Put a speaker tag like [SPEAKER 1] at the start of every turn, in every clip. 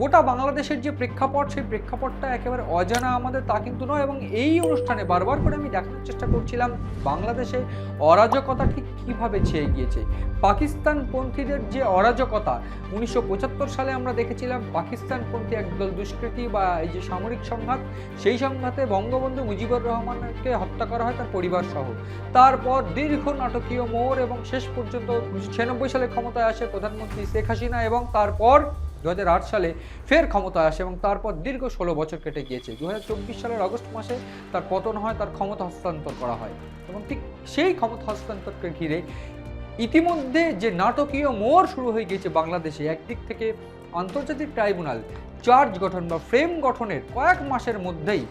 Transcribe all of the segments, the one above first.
[SPEAKER 1] গোটা বাংলাদেশের যে প্রেক্ষাপট, সেই প্রেক্ষাপটটা একেবারে অজানা আমাদের তা কিন্তু নয় এবং এই অনুষ্ঠানে বারবার করে আমি দেখানোর চেষ্টা করছিলাম বাংলাদেশে অরাজকতা ঠিক কীভাবে ছেয়ে গিয়েছে। পাকিস্তান পন্থীদের যে অরাজকতা, উনিশশো পঁচাত্তর সালে আমরা দেখেছিলাম পাকিস্তানপন্থী একদল দুষ্কৃতী বা এই যে সামরিক সংঘাত, সেই সংঘাতে বঙ্গবন্ধু মুজিবুর রহমানকে হত্যা করা হয় তার পরিবার সহ। তারপর দীর্ঘ নাটকীয় মোড় এবং শেষ পর্যন্ত ছিয়ানব্বই সালে ক্ষমতায় আসে প্রধানমন্ত্রী শেখ হাসিনা এবং তারপর দু হাজার আট সালে ফের ক্ষমতায় আসে এবং তারপর দীর্ঘ ষোলো বছর কেটে গিয়েছে। দু হাজার চব্বিশ সালের আগস্ট মাসে তার পতন হয়, তার ক্ষমতা হস্তান্তর করা হয় এবং ঠিক সেই ক্ষমতা হস্তান্তরকে ঘিরে ইতিমধ্যে যে নাটকীয় মোড় শুরু হয়ে গিয়েছে বাংলাদেশে, একদিক থেকে আন্তর্জাতিক ট্রাইব্যুনাল চার্জ গঠন বা ফ্রেম গঠনের কয়েক মাসের মধ্যেই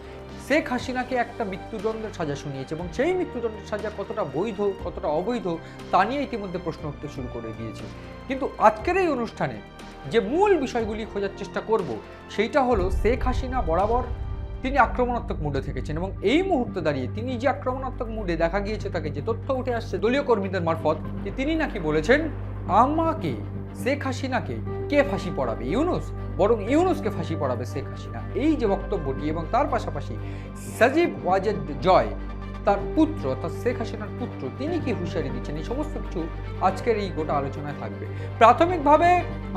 [SPEAKER 1] শেখ হাসিনাকে একটা মৃত্যুদণ্ডের সাজা শুনিয়েছে এবং সেই মৃত্যুদণ্ডের সাজা কতটা বৈধ, কতটা অবৈধ তা নিয়ে ইতিমধ্যে প্রশ্ন উঠতে শুরু করে দিয়েছে। কিন্তু আজকের এই অনুষ্ঠানে যে মূল বিষয়গুলি খোঁজার চেষ্টা করব, সেইটা হলো শেখ হাসিনা বরাবর তিনি আক্রমণাত্মক মুডে থেকেছেন এবং এই মুহূর্তে দাঁড়িয়ে তিনি যে আক্রমণাত্মক মুডে দেখা গিয়েছে তাকে যে তথ্য উঠে আসছে দলীয় কর্মীদের মারফত, যে তিনি নাকি বলেছেন, আমাকে শেখ হাসিনাকে কে ফাঁসি পড়াবে? ইউনুস, বরং ইউনুসকে ফাঁসি পড়াবে শেখ হাসিনা। এই যে বক্তব্যটি এবং তার পাশাপাশি সাজিব ওয়াজেদ জয় তার পুত্র, অর্থাৎ শেখ হাসিনার পুত্র, তিনি কি হুঁশিয়ারি দিচ্ছেন? এই সমস্ত কিছু আজকের এই গোটা আলোচনায় থাকবে। প্রাথমিকভাবে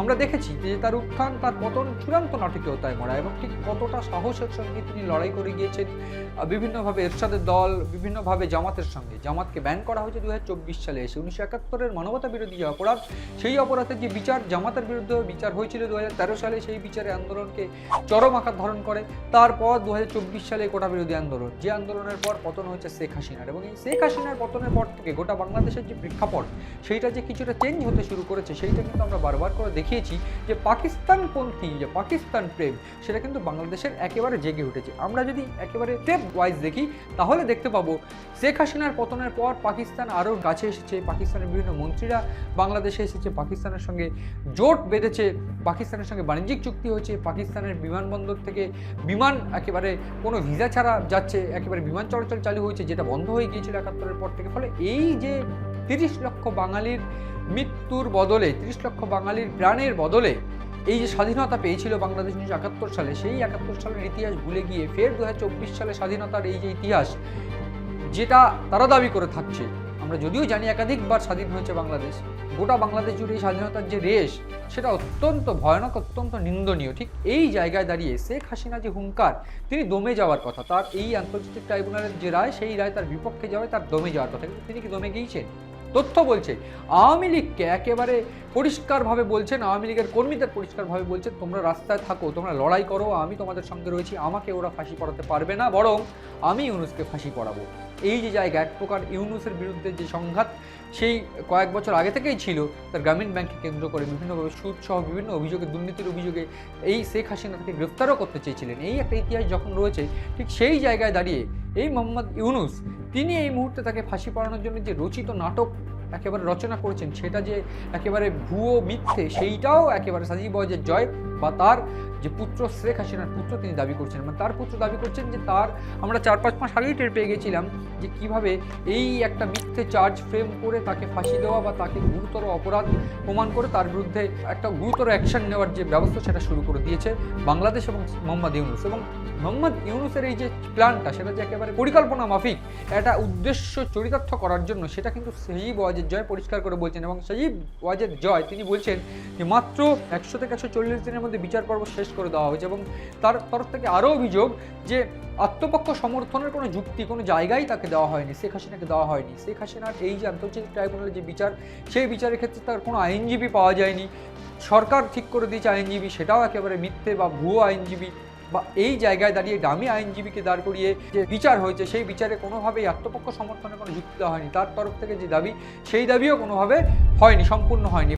[SPEAKER 1] আমরা দেখেছি যে তার উত্থান, তার পতন চূড়ান্ত নাটকীয়তায় মরা এবং ঠিক কতটা সাহসের সঙ্গে তিনি লড়াই করে গিয়েছেন বিভিন্নভাবে এরশাদের দল, বিভিন্নভাবে জামাতের সঙ্গে। জামাতকে ব্যান করা হয়েছে দুই হাজার চব্বিশ সালে। এসে উনিশশো একাত্তরের মানবতা বিরোধী যে অপরাধ, সেই অপরাধের যে বিচার, জামাতের বিরুদ্ধে বিচার হয়েছিল দু হাজার তেরো সালে, সেই বিচারে আন্দোলনকে চরম আকার ধারণ করে। তারপর দু হাজার চব্বিশ সালে কোটা বিরোধী আন্দোলন। যে আন্দোলনের পর পতন হয়েছে শেখ হাসিনার। এবং এই শেখ হাসিনার পতনের পর থেকে গোটা বাংলাদেশের যে প্রেক্ষাপট, সেইটা যে কিছুটা চেঞ্জ হতে শুরু করেছে, সেইটা কিন্তু আমরা বারবার করে দেখিয়েছি যে পাকিস্তানপন্থী, যে পাকিস্তান প্রেম, সেটা কিন্তু বাংলাদেশের একেবারে জেগে উঠেছে। আমরা যদি একেবারে স্টেপ ওয়াইজ দেখি, তাহলে দেখতে পাবো শেখ হাসিনার পতনের পর পাকিস্তান আরও কাছে এসেছে, পাকিস্তানের বিভিন্ন মন্ত্রীরা বাংলাদেশে এসেছে, পাকিস্তানের সঙ্গে জোট বেঁধেছে পাকিস্তানের সঙ্গে বাণিজ্যিক চুক্তি হয়েছে, পাকিস্তানের বিমানবন্দর থেকে বিমান একেবারে কোনো ভিসা ছাড়া যাচ্ছে, একেবারে বিমান চলাচল চালু হয়েছে, যেটা বন্ধ হয়ে গিয়েছিল একাত্তরের পর থেকে। ফলে এই যে তিরিশ লক্ষ বাঙালির মৃত্যুর বদলে, তিরিশ লক্ষ বাঙালির প্রাণের বদলে এই যে স্বাধীনতা পেয়েছিল বাংলাদেশ উনিশশো একাত্তর সালে, সেই একাত্তর সালের ইতিহাস ভুলে গিয়ে ফের দু হাজার চব্বিশ সালে স্বাধীনতার এই যে ইতিহাস, যেটা তারা দাবি করে থাকছে আমরা যদিও জানি একাধিকবার স্বাধীন হয়েছে বাংলাদেশ, গোটা বাংলাদেশ জুড়ে এই স্বাধীনতার যে রেশ, সেটা অত্যন্ত ভয়ানক, অত্যন্ত নিন্দনীয়। ঠিক এই জায়গায় দাঁড়িয়ে শেখ হাসিনা যে হুঙ্কার, তিনি দমে যাওয়ার কথা, তার এই আন্তর্জাতিক ট্রাইব্যুনালের যে রায়, সেই রায় তার বিপক্ষে যাওয়ায় তার দমে যাওয়ার কথা। কিন্তু তিনি কি দমে গিয়েছেন? তথ্য বলছে। আওয়ামী লীগকে একেবারে পরিষ্কারভাবে বলছেন, আওয়ামী লীগের কর্মীদের পরিষ্কারভাবে বলছেন, তোমরা রাস্তায় থাকো, তোমরা লড়াই করো, আমি তোমাদের সঙ্গে রয়েছি, আমাকে ওরা ফাঁসি পড়াতে পারবে না, বরং আমি ইউনুসকে ফাঁসি পড়াবো এই যে জায়গা, এক প্রকার ইউনুসের বিরুদ্ধে যে সংঘাত সেই কয়েক বছর আগে থেকেই ছিল তার গ্রামীণ ব্যাংককে কেন্দ্র করে বিভিন্নভাবে সুদ সহ বিভিন্ন অভিযোগে, দুর্নীতির অভিযোগে এই শেখ হাসিনা তাকে গ্রেফতারও করতে চেয়েছিলেন। এই একটা ইতিহাস যখন রয়েছে, ঠিক সেই জায়গায় দাঁড়িয়ে এই মোহাম্মদ ইউনুস, তিনি এই মুহূর্তে তাকে ফাঁসি পড়ানোর জন্য যে রচিত নাটক একেবারে রচনা করেছেন, সেটা যে একেবারে ভুয়ো মিথ্যে, সেইটাও একেবারে সাজিব জয় বা তার যে পুত্র শেখ হাসিনার পুত্র তিনি দাবি করছেন মানে তার পুত্র দাবি করছেন যে তার আমরা চার পাঁচ মাস আগেই টের পেয়ে গেছিলাম যে কীভাবে এই একটা মিথ্যে চার্জ ফ্রেম করে তাকে ফাঁসি দেওয়া বা তাকে গুরুতর অপরাধ প্রমাণ করে তার বিরুদ্ধে একটা গুরুতর অ্যাকশন নেওয়ার যে ব্যবস্থা সেটা শুরু করে দিয়েছে বাংলাদেশ এবং মোহাম্মদ ইউনুস। এবং মোহাম্মদ ইউনুসের এই যে প্ল্যানটা সেটা যে একেবারে পরিকল্পনা মাফিক একটা উদ্দেশ্য চরিতার্থ করার জন্য সেটা কিন্তু সজীব ওয়াজের জয় পরিষ্কার করে বলছেন এবং সজীব ওয়াজের জয় তিনি বলছেন যে মাত্র একশো থেকে একশো চল্লিশ দিনের মধ্যে বিচার পর্ব শেষ করে দেওয়া হয়েছে এবং তার তরফ থেকে আরও অভিযোগ যে আত্মপক্ষ সমর্থনের কোনো যুক্তি, কোনো জায়গায় তাকে দেওয়া হয়নি, শেখ হাসিনাকে দেওয়া হয়নি। শেখ হাসিনার এই যে আন্তর্জাতিক ট্রাইব্যুনালের যে বিচার, সেই বিচারের ক্ষেত্রে তার কোনো আইনজীবী পাওয়া যায়নি। সরকার ঠিক করে দিয়েছে আইনজীবী, সেটাও একেবারে মিথ্যে বা ভুয়ো আইনজীবী বা এই জায়গায় দাঁড়িয়ে দামি আইনজীবীকে দাঁড় করিয়ে যে বিচার হয়েছে, সেই বিচারে কোনোভাবেই আত্মপক্ষ সমর্থনের কোনো যুক্তি দেওয়া হয়নি। তার তরফ থেকে যে দাবি, সেই দাবিও কোনোভাবে হয়নি, সম্পূর্ণ হয়নি।